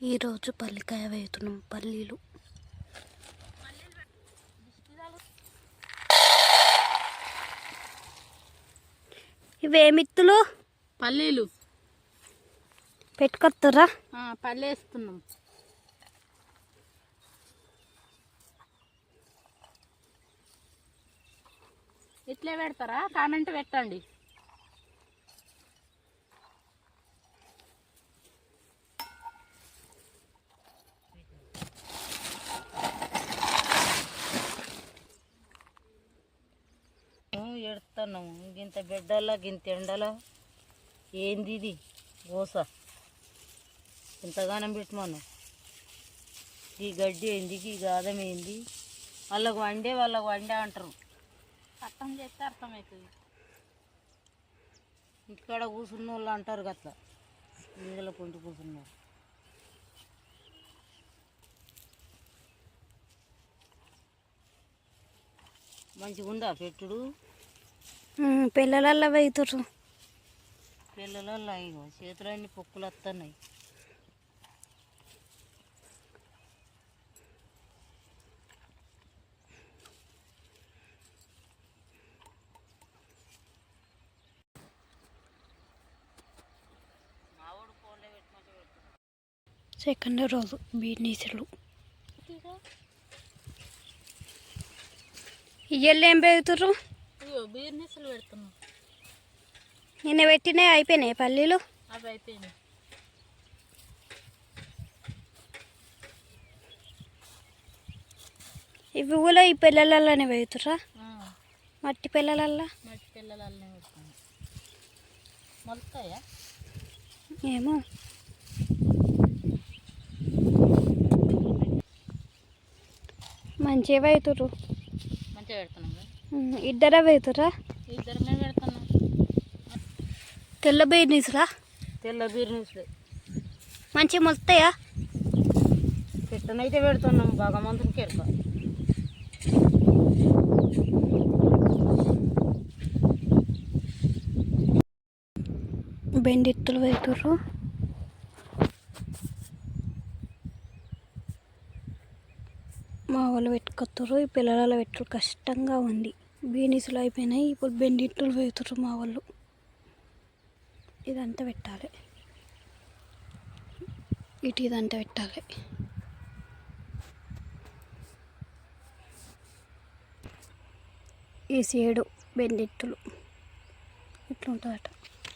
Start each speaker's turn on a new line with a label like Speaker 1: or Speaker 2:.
Speaker 1: ఈరోజు పల్లికాయ వేస్తున్నాం పల్లీలు. ఇవేమిత్తులు
Speaker 2: పల్లీలు.
Speaker 1: పెట్టుకొస్తురా
Speaker 2: ఆ, పల్లేస్తున్నాం. ఇట్లే పెడతారా? కామెంట్ పెట్టండి. ఎడుతున్నాము గింత బిడ్డలా గింత ఎండలా? ఏంది ఇది? గోస. ఇంతగానం పెట్టమను? ఈ గడ్డి ఏంది? ఈ గాదం ఏంది? వాళ్ళకు వండే వాళ్ళకు వండే అంటారు. అర్థం చేస్తే అర్థమవుతుంది. ఇక్కడ కూర్చున్న వాళ్ళు అంటారు గట్ల. నీళ్ళ పొంటి కూర్చున్నారు మంచిగా ఉందా పెట్టుడు?
Speaker 1: పిల్లలల్లో వేతురు
Speaker 2: పిల్లలలో ఇగో చేతులన్నీ పొక్కులు వస్తున్నాయి
Speaker 1: సెకండ్ రోజు బీనీసులు ఇయ్యలు ఏం
Speaker 2: బీర్నీసులు పెడుతున్నాం.
Speaker 1: నిన్న పెట్టినవి అయిపోయినాయి పల్లీలు.
Speaker 2: అవి అయిపోయినాయి.
Speaker 1: ఇవి కూడా ఈ పిల్లలలోనే పెడుతురా మట్టి పిల్లలల్లో?
Speaker 2: మట్టి పిల్లలనే పెడుతున్నాం. మొలకాయా
Speaker 1: ఏమో. మంచిగా పెడుతురు
Speaker 2: మంచిగా పెడుతున్నాం.
Speaker 1: ఇద్దరే పెడుతురా?
Speaker 2: ఇద్దరమే పెడుతున్నాం
Speaker 1: తెల్ల బీనీసులా
Speaker 2: తెల్ల బీర్నీసులే
Speaker 1: మంచిగా మొలుతాయా?
Speaker 2: పెట్టనైతే పెడుతున్నాం భగవంతునికి ఎరుక
Speaker 1: బెండిత్తులు పెడుతురు మా వాళ్ళు పెట్టుకొత్తారు ఈ పిల్లల పెట్టు కష్టంగా ఉంది. బీనీసులు అయిపోయినాయి ఇప్పుడు బెండిత్తులు పెడుతురు మా వాళ్ళు. ఇదంతా పెట్టాలి. ఇటు ఇదంతా పెట్టాలి. ఈ సేడు బెండిత్తులు ఇట్లా ఉంటుందట